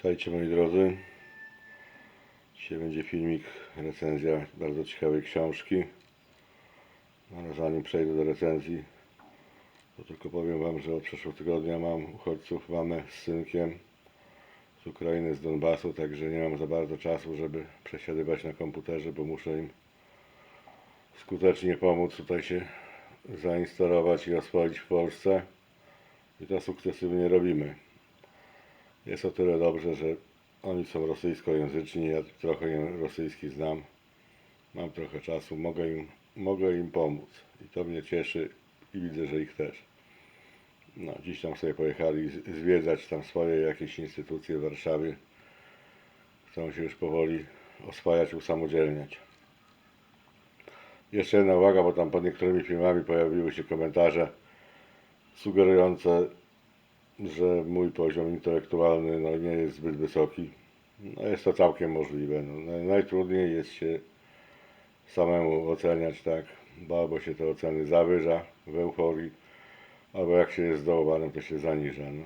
Witajcie moi drodzy. Dzisiaj będzie filmik, recenzja bardzo ciekawej książki. Ale zanim przejdę do recenzji, to tylko powiem Wam, że od przeszłego tygodnia mam uchodźców, mamę z synkiem z Ukrainy, z Donbasu, także nie mam za bardzo czasu, żeby przesiadywać na komputerze, bo muszę im skutecznie pomóc tutaj się zainstalować i oswoić w Polsce. I to sukcesywnie robimy. Jest o tyle dobrze, że oni są rosyjskojęzyczni, ja trochę rosyjski znam, mam trochę czasu, mogę im, mogę im pomóc i to mnie cieszy i widzę, że ich też. No, dziś tam sobie pojechali zwiedzać tam swoje jakieś instytucje w Warszawie. Chcą się już powoli oswajać, usamodzielniać. Jeszcze jedna uwaga, bo tam pod niektórymi filmami pojawiły się komentarze sugerujące, że mój poziom intelektualny no, nie jest zbyt wysoki. No, jest to całkiem możliwe. No, naj- najtrudniej jest się samemu oceniać, tak, bo albo się te oceny zawyża w euforii, albo jak się jest zdołowanym, to się zaniża. No.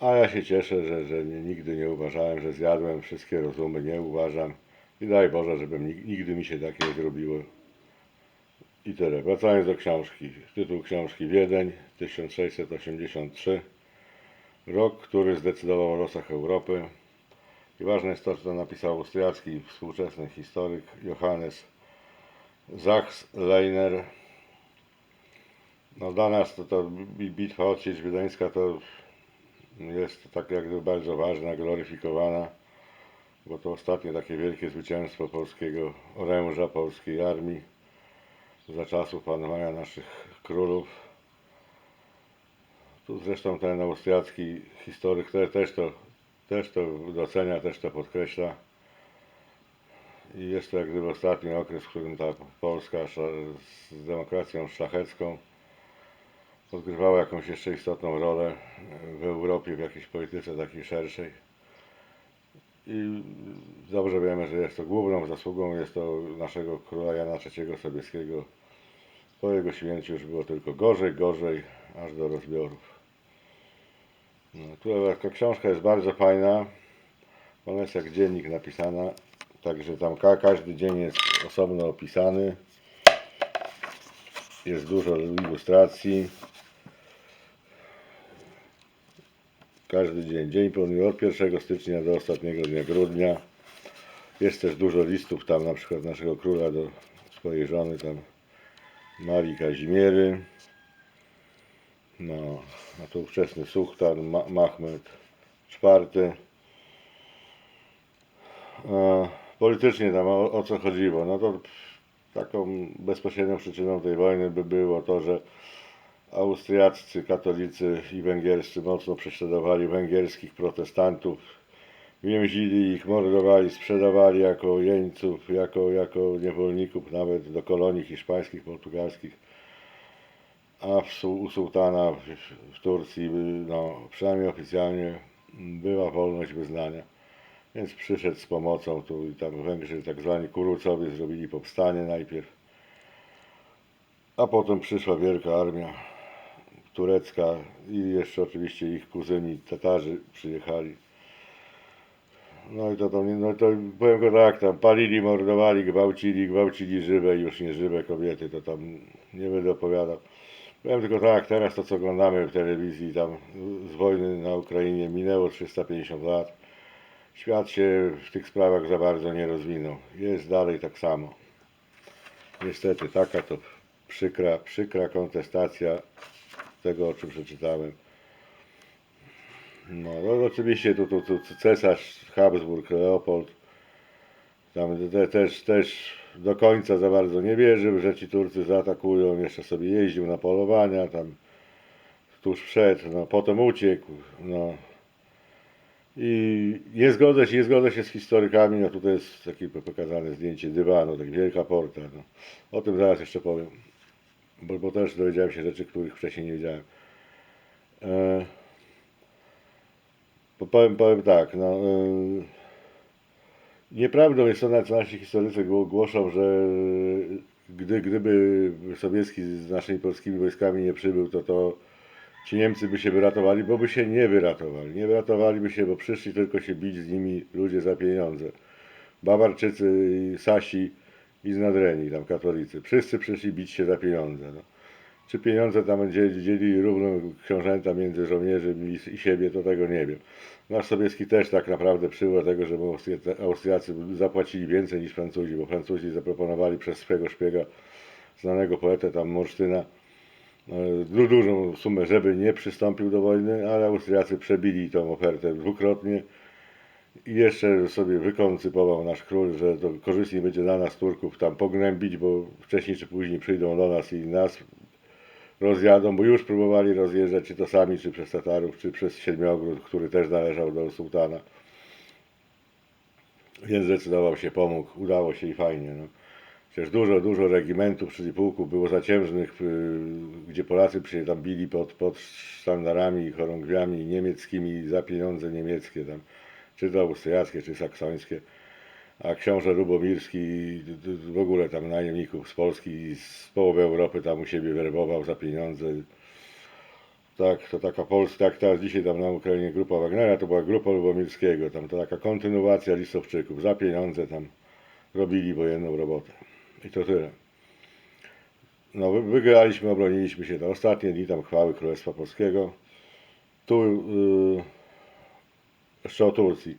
A ja się cieszę, że, że nie, nigdy nie uważałem, że zjadłem wszystkie rozumy, nie uważam. I daj Boże, żeby nig- nigdy mi się tak nie zrobiło. I tyle. Wracając do książki. Tytuł książki Wiedeń 1683. Rok, który zdecydował o losach Europy. I ważne jest to, to napisał austriacki współczesny historyk Johannes Sachs-Leiner. No dla nas to, to bi- bitwa od sieć wiedeńska to jest tak jakby bardzo ważna, gloryfikowana, bo to ostatnie takie wielkie zwycięstwo polskiego oręża, polskiej armii za czasów panowania naszych królów. Tu zresztą ten austriacki historyk te, też, to, też to docenia, też to podkreśla. I jest to jak gdyby ostatni okres, w którym ta Polska z demokracją szlachecką odgrywała jakąś jeszcze istotną rolę w Europie, w jakiejś polityce takiej szerszej. I dobrze wiemy, że jest to główną zasługą jest to naszego króla Jana III Sobieskiego. Po jego śmierci już było tylko gorzej, gorzej, aż do rozbiorów. No, tu książka jest bardzo fajna. Ona jest jak dziennik napisana, także tam ka każdy dzień jest osobno opisany. Jest dużo ilustracji. Każdy dzień, dzień pełny od 1 stycznia do ostatniego dnia grudnia. Jest też dużo listów tam na przykład naszego króla do swojej żony tam Marii Kazimiery. No, a to ówczesny sułtan Ma Mahmed IV. E, politycznie tam o, o co chodziło? No to taką bezpośrednią przyczyną tej wojny by było to, że austriaccy katolicy i węgierscy mocno prześladowali węgierskich protestantów, więzili ich, mordowali, sprzedawali jako jeńców, jako, jako niewolników nawet do kolonii hiszpańskich, portugalskich. A w, u sułtana w, w Turcji, no, przynajmniej oficjalnie, była wolność wyznania. Więc przyszedł z pomocą tu i tam Węgrzy, tak zwani kurucowie, zrobili powstanie najpierw. A potem przyszła wielka armia turecka i jeszcze oczywiście ich kuzyni Tatarzy przyjechali. No i to, to, nie- no to powiem go tak, tam palili, mordowali, gwałcili, gwałcili żywe i już nieżywe kobiety, to tam nie będę opowiadał. Powiem tylko tak, teraz to co oglądamy w telewizji tam z wojny na Ukrainie minęło 350 lat. Świat się w tych sprawach za bardzo nie rozwinął. Jest dalej tak samo. Niestety taka to przykra, przykra kontestacja tego, o czym przeczytałem. No, no oczywiście tu, tu, tu cesarz Habsburg, Leopold, tam te, też, też do końca za bardzo nie wierzył, że ci Turcy zaatakują, jeszcze sobie jeździł na polowania, tam tuż przed, no potem uciekł, no. I nie zgodzę się, nie zgodzę się z historykami, no tutaj jest takie pokazane zdjęcie dywanu, tak wielka porta, no. O tym zaraz jeszcze powiem, bo, bo też dowiedziałem się rzeczy, których wcześniej nie wiedziałem. E, bo powiem, powiem tak, no, e, nieprawdą jest to, co nasi historycy gło- głoszą, że gdy, gdyby Sobieski z naszymi polskimi wojskami nie przybył, to to ci Niemcy by się wyratowali, bo by się nie wyratowali. Nie wyratowaliby się, bo przyszli tylko się bić z nimi ludzie za pieniądze. Bawarczycy, i Sasi i z Nadrenii, tam katolicy. Wszyscy przyszli bić się za pieniądze. No. Czy pieniądze tam dzieli, dzielili równo książęta między żołnierzy i, siebie, to tego nie wiem. Nasz Sobieski też tak naprawdę przyjął do tego, Austry- Austriacy zapłacili więcej niż Francuzi, bo Francuzi zaproponowali przez swego szpiega, znanego poetę tam Morsztyna, e, du- dużą sumę, żeby nie przystąpił do wojny, ale Austriacy przebili tą ofertę dwukrotnie i jeszcze sobie wykoncypował nasz król, że to korzystniej będzie dla nas Turków tam pognębić, bo wcześniej czy później przyjdą do nas i nas rozjadą, bo już próbowali rozjeżdżać, czy to sami, czy przez Tatarów, czy przez Siedmiogród, który też należał do sułtana. Więc zdecydował się, pomógł, udało się i fajnie. No. Przecież dużo, dużo regimentów, czyli pułków było zaciężnych, y, gdzie Polacy się tam bili pod, pod sztandarami, chorągwiami niemieckimi za pieniądze niemieckie tam, czy to austriackie, czy saksońskie. A książę Lubomirski w ogóle tam najemników z Polski i z połowy Europy tam u siebie werbował za pieniądze. Tak, to taka Polska, tak teraz dzisiaj tam na Ukrainie grupa Wagnera, to była grupa Lubomirskiego, tam to taka kontynuacja Listowczyków, za pieniądze tam robili wojenną robotę. I to tyle. No, wy- wygraliśmy, obroniliśmy się. Te ostatnie dni tam chwały Królestwa Polskiego. Tu yy, jeszcze o Turcji.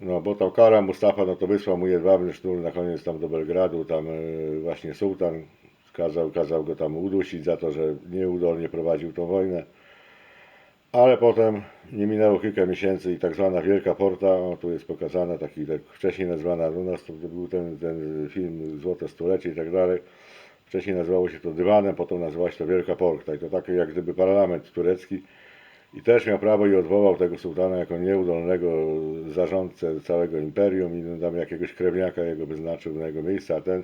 No, bo tam Kara Mustafa, no to wysłał mu jedwabny sznur na koniec tam do Belgradu, tam yy, właśnie sułtan kazał, kazał go tam udusić za to, że nieudolnie prowadził tą wojnę. Ale potem nie minęło kilka miesięcy i tak zwana Wielka Porta, o, tu jest pokazana, taki tak wcześniej nazwana, u nas to, był ten, ten film Złote Stulecie i tak dalej. Wcześniej nazywało się to dywanem, potem nazywało się to Wielka Porta i to taki jak gdyby parlament turecki i też miał prawo i odwołał tego sułtana jako nieudolnego zarządcę całego imperium i tam jakiegoś krewniaka jego wyznaczył na jego miejsce, a ten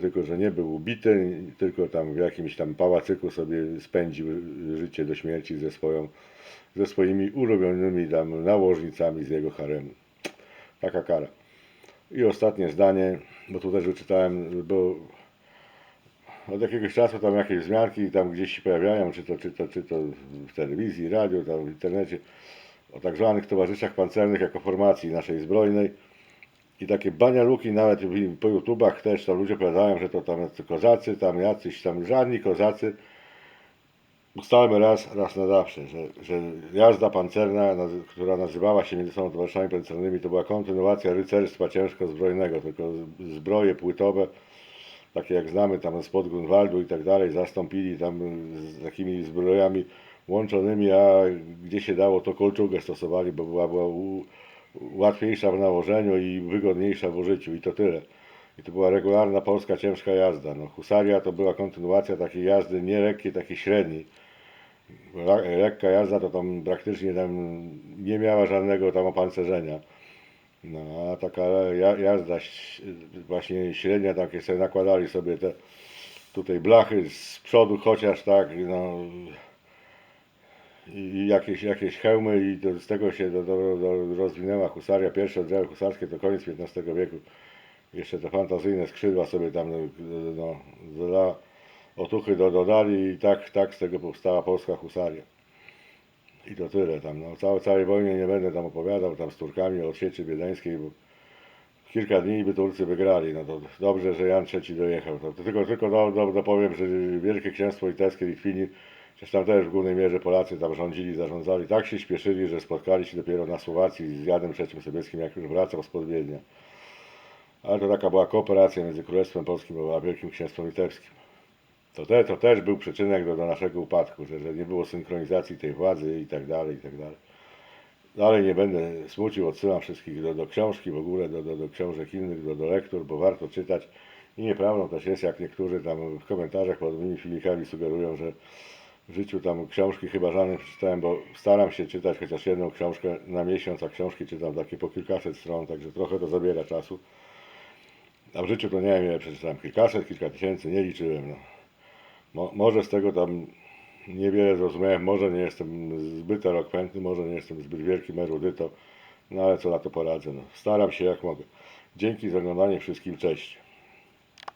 tylko, że nie był ubity, tylko tam w jakimś tam pałacyku sobie spędził życie do śmierci ze, swoją, ze swoimi ulubionymi tam nałożnicami z jego haremu. Taka kara. I ostatnie zdanie, bo tu też wyczytałem, bo od jakiegoś czasu tam jakieś wzmianki tam gdzieś się pojawiają, czy to, czy to, czy to w telewizji, radiu, tam w internecie, o tak zwanych towarzyszach pancernych jako formacji naszej zbrojnej. I takie banialuki nawet po YouTubach też tam ludzie powiadają, że to tam kozacy, tam jacyś tam żadni kozacy. Ustalmy raz, raz na zawsze, że, że jazda pancerna, która nazywała się między sobą towarzyszami pancernymi, to była kontynuacja rycerstwa ciężko-zbrojnego, tylko z- zbroje płytowe, takie jak znamy tam spod Grunwaldu i tak dalej, zastąpili tam z takimi zbrojami łączonymi, a gdzie się dało, to kolczugę stosowali, bo była, była u, łatwiejsza w nałożeniu i wygodniejsza w użyciu i to tyle. I to była regularna polska ciężka jazda. No, husaria to była kontynuacja takiej jazdy nie lekkiej, takiej średniej. Lekka jazda to tam praktycznie tam nie miała żadnego tam opancerzenia. No, taka ja- jazda właśnie średnia, takie sobie nakładali sobie te tutaj blachy z przodu chociaż tak, no i jakieś, jakieś hełmy i z tego się do, do, do rozwinęła husaria, pierwsze oddziały husarskie to koniec XV wieku. Jeszcze te fantazyjne skrzydła sobie tam no, no, dla otuchy do, dodali i tak, tak z tego powstała polska husaria. I to tyle tam. No, całe, całej wojnie nie będę tam opowiadał tam z Turkami o sieczy wiedeńskiej, bo kilka dni by Turcy wygrali. No to dobrze, że Jan III dojechał. To, to tylko tylko do, do, dopowiem, że Wielkie Księstwo Litewskie Litwini, przecież tam też w głównej mierze Polacy tam rządzili, zarządzali, tak się śpieszyli, że spotkali się dopiero na Słowacji z Janem III Sobieskim, jak już wracał spod Wiednia. Ale to taka była kooperacja między Królestwem Polskim a Wielkim Księstwem Litewskim. To, te, to też był przyczynek do, do naszego upadku, że, że nie było synchronizacji tej władzy i tak dalej, i tak dalej. Dalej nie będę smucił, odsyłam wszystkich do, do książki, w ogóle do, do, do książek innych, do, do lektur, bo warto czytać. I nieprawdą też jest, jak niektórzy tam w komentarzach pod moimi filmikami sugerują, że w życiu tam książki chyba żadnej przeczytałem, bo staram się czytać chociaż jedną książkę na miesiąc, a książki czytam takie po kilkaset stron, także trochę to zabiera czasu. A w życiu to nie wiem ile przeczytałem, kilkaset, kilka tysięcy, nie liczyłem. No. Mo, może z tego tam niewiele zrozumiałem, może nie jestem zbyt elokwentny, może nie jestem zbyt wielkim erudytą, no ale co na to poradzę. No. Staram się jak mogę. Dzięki za oglądanie wszystkim, cześć.